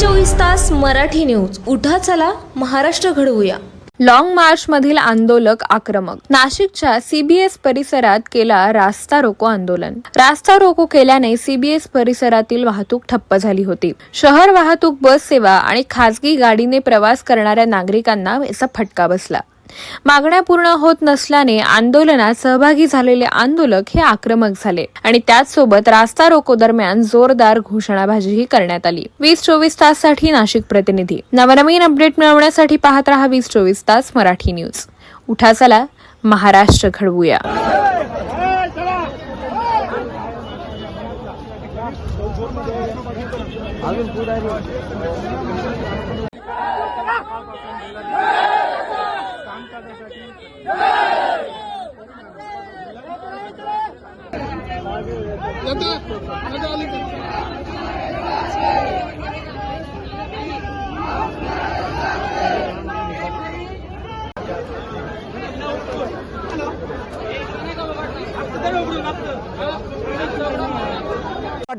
चोवीस तास मराठी न्यूज. उठा चला महाराष्ट्र घडवूया. लॉन्ग मार्च मधील आंदोलक आक्रमक. नाशिकच्या सीबीएस परिसरात केला रास्ता रोको आंदोलन. रास्ता रोको केल्याने सीबीएस परिसरातील वाहतूक ठप्प झाली होती. शहर वाहतूक बस सेवा आणि खासगी गाडीने प्रवास करणाऱ्या नागरिकांना याचा फटका बसला. मागण्या पूर्ण होत नसल्याने आंदोलनात सहभागी झालेले आंदोलक हे आक्रमक झाले आणि त्याचसोबत रास्ता रोको दरम्यान जोरदार घोषणाबाजीही करण्यात आली. वीस चोवीस ताससाठी नाशिक प्रतिनिधी. नवनवीन अपडेट मिळवण्यासाठी पाहत रहा वीस चोवीस तास मराठी न्यूज. उठा चला महाराष्ट्र घडवूया. वाटतं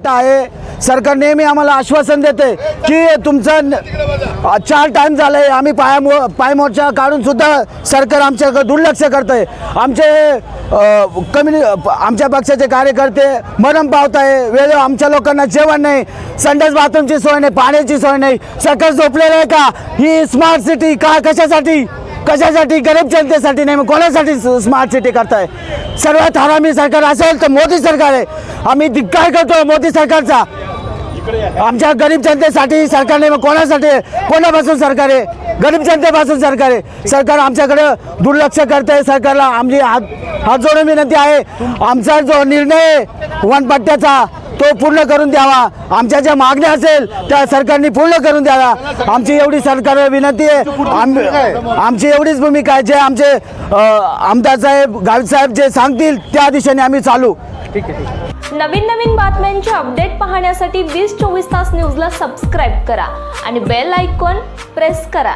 आहे सरकार नेहमी आम्हाला आश्वासन देते की तुमचं चार टाइम झालंय. आम्ही पाया पायमोर्चा काढून सुद्धा सरकार आमच्याकडे दुर्लक्ष करत आहे आमचे कम्युनि आमच्या पक्षाचे कार्यकर्ते मरण पावत आहे वेळ आमच्या लोकांना जेवण नाही. संडास बाथरूमची सोय नाही पाण्याची सोय नाही. सरकार झोपलेलं आहे का? ही स्मार्ट सिटी का? कशासाठी? कशासाठी? गरीब जनतेसाठी नाही मग कोणासाठी स्मार्ट सिटी करताय? सर्वात हरामी सरकार असेल तर मोदी सरकार आहे. आम्ही धिक्कार करतो मोदी सरकारचा. आमच्या गरीब जनतेसाठी सरकारने कोणासाठी? कोणापासून सरकार आहे? गरीब जनतेपासून सरकार आहे. सरकार आमच्याकडे दुर्लक्ष करत. आहे सरकारला आमची हात हात जोडून विनंती आहे. आमचा जो निर्णय आहे वनपट्ट्याचा तो पूर्ण करून द्यावा. आमच्या ज्या मागण्या असेल त्या सरकारने पूर्ण करून द्यावा आमची एवढी सरकारला विनंती आहे. आमची एवढीच भूमिका आहे. जे आमचे आमदार साहेब गावित साहेब जे सांगतील त्या दिशेने आम्ही चालू. नवीन नवीन बातम्यांचे अपडेट पाहण्यासाठी वीस चोवीस तास न्यूजला सबस्क्राईब करा आणि बेल आयकॉन प्रेस करा.